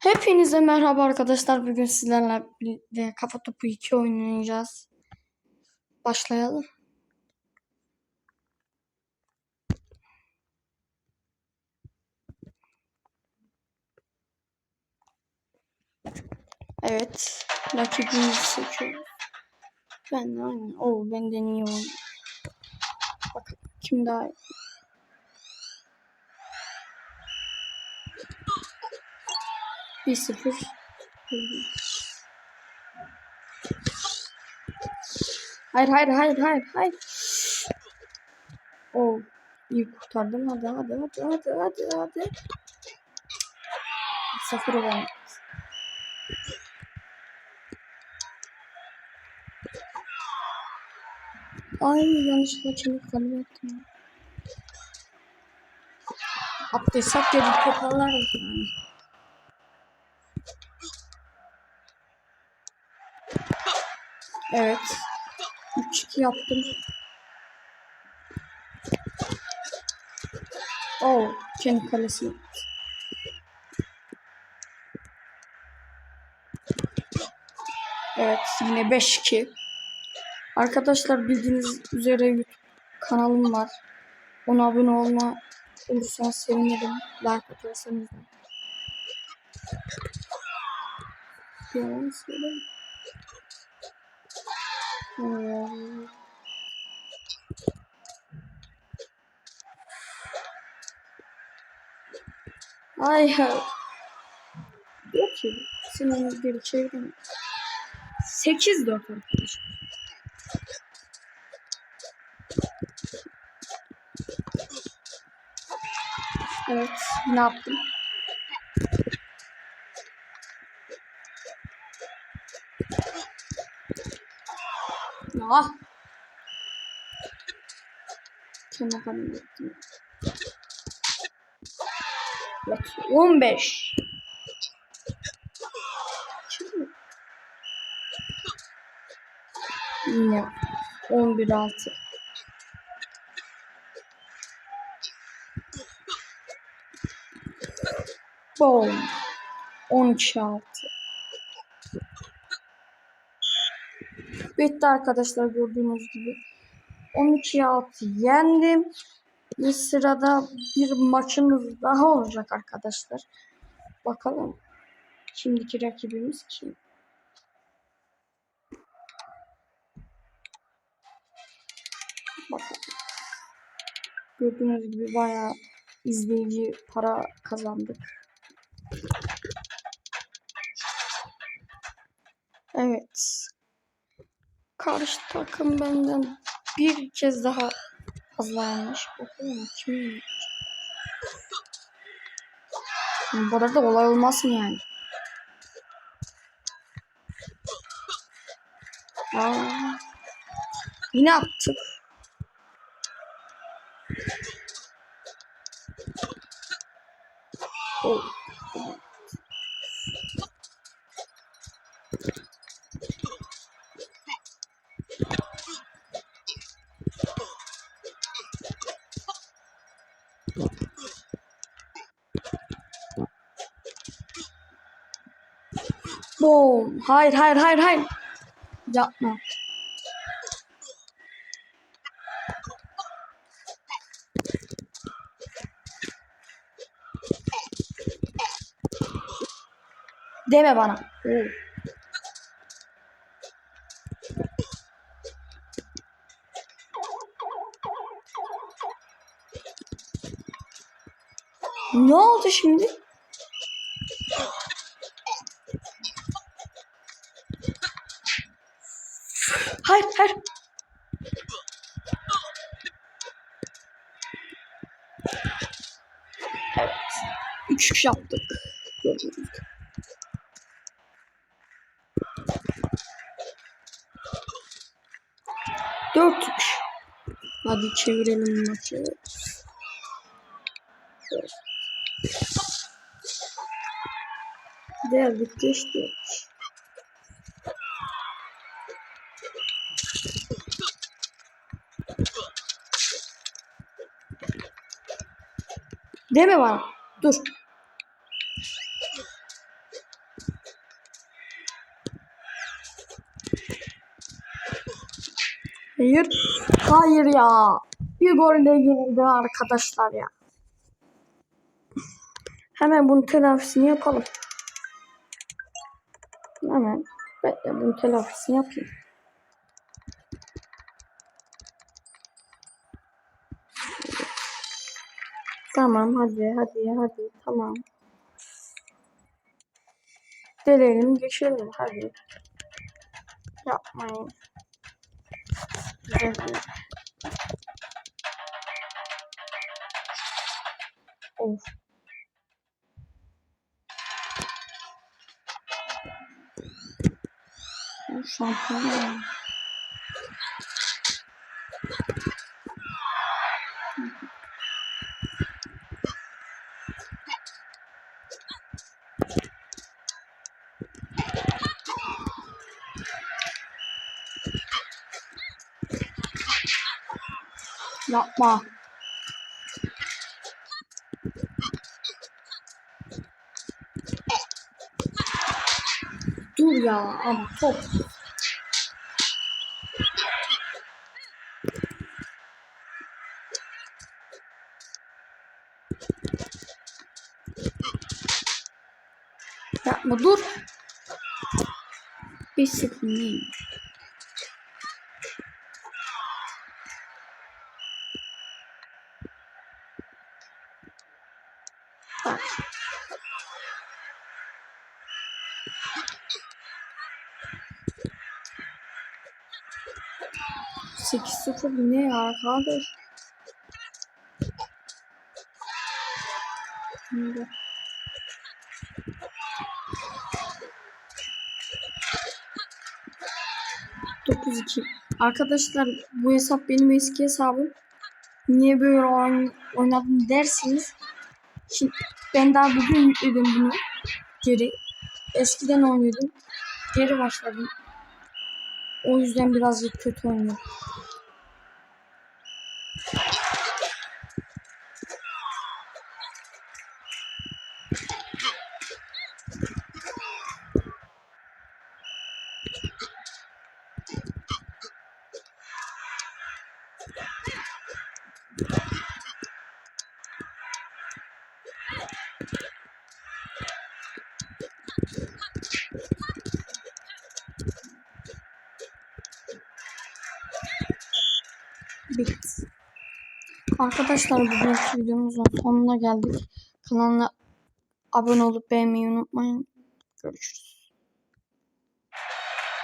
Hepinize merhaba arkadaşlar. Bugün sizlerle birlikte Kafa Topu 2 oynayacağız. Başlayalım. Evet. Rakibimizi seçiyoruz. Ben de aynı. Oo benden iyi oynuyor. Bakın kim daha iyi. Bir sıfır. Hayır hayır hayır hayır hayır. Oo, iyi kurtardım. Hadi hadi hadi hadi hadi hadi. Sıfır oldu. Ay yanlışlıkla çelik kalem attım. Attıysak geri toparlarız yani. Evet. 3-2 yaptım. Oo, kendi kalesine. Evet, yine 5-2. Arkadaşlar bildiğiniz üzere YouTube kanalım var. Ona abone olma olursanız sevinirim. Like atarsanız. Yalan söyleyeyim. Hmm. Ay. Yok ki. Senin geri çeviremem. 8 4 arkadaşlar. Evet. Ne yaptım? Ah. Kendi kalemi yaptım. Evet. 15. Şimdi. Yine 11 6. Boom. 12 6. Bitti arkadaşlar gördüğünüz gibi. 12 6 yendim. Ve sırada bir maçımız daha olacak arkadaşlar. Bakalım. Şimdiki rakibimiz kim? Bakalım. Gördüğünüz gibi bayağı izleyici para kazandık. Evet. Karşı takım benden bir kez daha fazla yenmiş. Bakalım kim? Bu kadar da olay olmaz mı yani? Aa, yine attık. Boom. Hayır hayır hayır hayır. Yapma. Deme bana. Oo. Ne oldu şimdi? Hayır, hayır. Evet. Üç kişi yaptık. Gördüğünüz. Dört üç. Hadi çevirelim maçı. Geldik geçtik. Deme bana. Dur. Hayır. Hayır ya. Bir golle yenildi arkadaşlar ya. Hemen bunun telafisini yapalım. Hemen. Bekle bunun telafisini yapayım. Tamam hadi hadi hadi tamam. Delelim geçelim hadi. Yapmayın. Değil. Of. Şampiyon Yapma. Dur ya ama top. Yapma dur. Bir sıkıntı 8-0 ne ya kardeş? Şimdi. Arkadaşlar bu hesap benim eski hesabım. Niye böyle oyn oynadım dersiniz. Şimdi ben daha bugün yükledim bunu. Geri. Eskiden oynuyordum. Geri başladım. O yüzden birazcık kötü oynuyorum. Bitti. Arkadaşlar bugünkü videomuzun sonuna geldik. Kanalına abone olup beğenmeyi unutmayın.